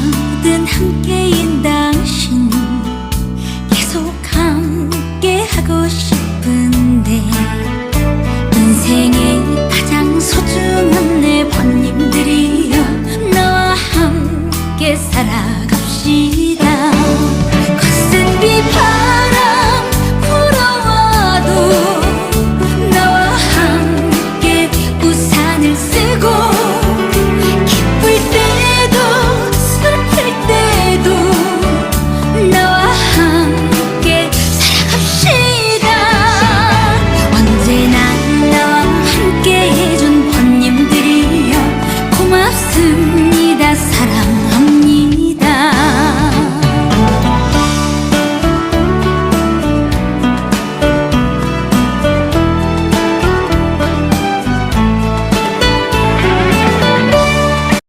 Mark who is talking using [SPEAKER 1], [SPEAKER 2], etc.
[SPEAKER 1] 모든 함께인 당신 계속 함께 하고 싶은데 인생의 가장 소중한 내 번님들이여 나와 함께 살아갑시다.